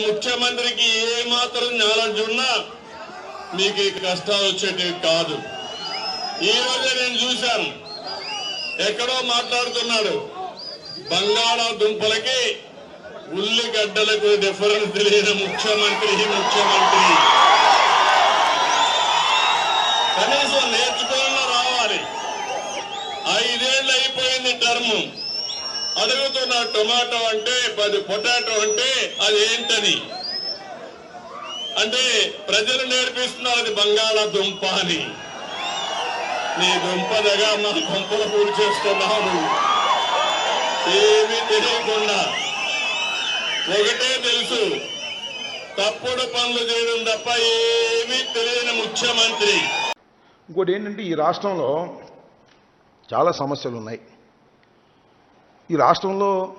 ముఖ్యమంత్రికి ఏ మాత్రం నాలెడ్జ్ ఉన్నా మీకు ఈ కష్టాలు వచ్చేటివి కాదు. ఈ రోజే నేను చూశాను. ఎక్కడో మాట్లాడుతున్నాడు. బంగాళాదుంపలకి ఉల్లిగడ్డలకు డిఫరెన్స్ తెలియని ముఖ్యమంత్రి ముఖ్యమంత్రి. కనీసం నేర్చుకోవాలని రావాలి. ఐదేళ్ళు అయిపోయింది టర్మ్. అడుగుతున్న టొమాటో అంటే పది పొటాటో అంటే అది ఏంటని? అంటే ప్రజలు నేర్పిస్తున్నారు అది బంగాళాదుంప అని. నీ దుంపదగా మా దుంపలు పూడి చేస్తున్నావు. ఏమీ తెలియకుండా. ఒకటే తెలుసు తప్పుడు పనులు చేయడం తప్ప ఏమీ తెలియని ముఖ్యమంత్రి. ఇంకోటి ఏంటంటే ఈ రాష్ట్రంలో చాలా సమస్యలు ఉన్నాయి. ఈ రాష్ట్రంలో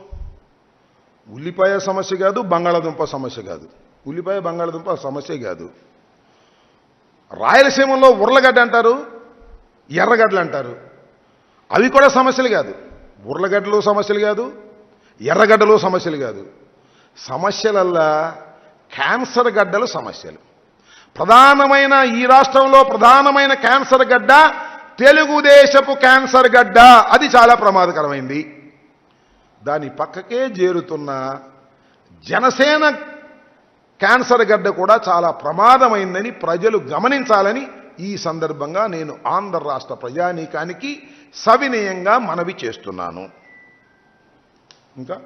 ఉల్లిపాయ సమస్య కాదు బంగాళాదుంప సమస్య కాదు. ఉల్లిపాయ బంగాళాదుంప సమస్య కాదు. రాయలసీమలో ఉర్లగడ్డ అంటారు ఎర్రగడ్డలు అంటారు. అవి కూడా సమస్యలు కాదు. ఉర్లగడ్డలు సమస్యలు కాదు ఎర్రగడ్డలు సమస్యలు కాదు. సమస్యలల్లా క్యాన్సర్ గడ్డలు సమస్యలు. ప్రధానమైన ఈ రాష్ట్రంలో ప్రధానమైన క్యాన్సర్ గడ్డ తెలుగుదేశపు క్యాన్సర్ గడ్డ. అది చాలా ప్రమాదకరమైంది. దాని పక్కకే చేరుతున్న జనసేన క్యాన్సర్ గడ్డ కూడా చాలా ప్రమాదమైందని ప్రజలు గమనించాలని ఈ సందర్భంగా నేను ఆంధ్ర రాష్ట్ర ప్రజానీకానికి సవినయంగా మనవి చేస్తున్నాను. ఇంకా?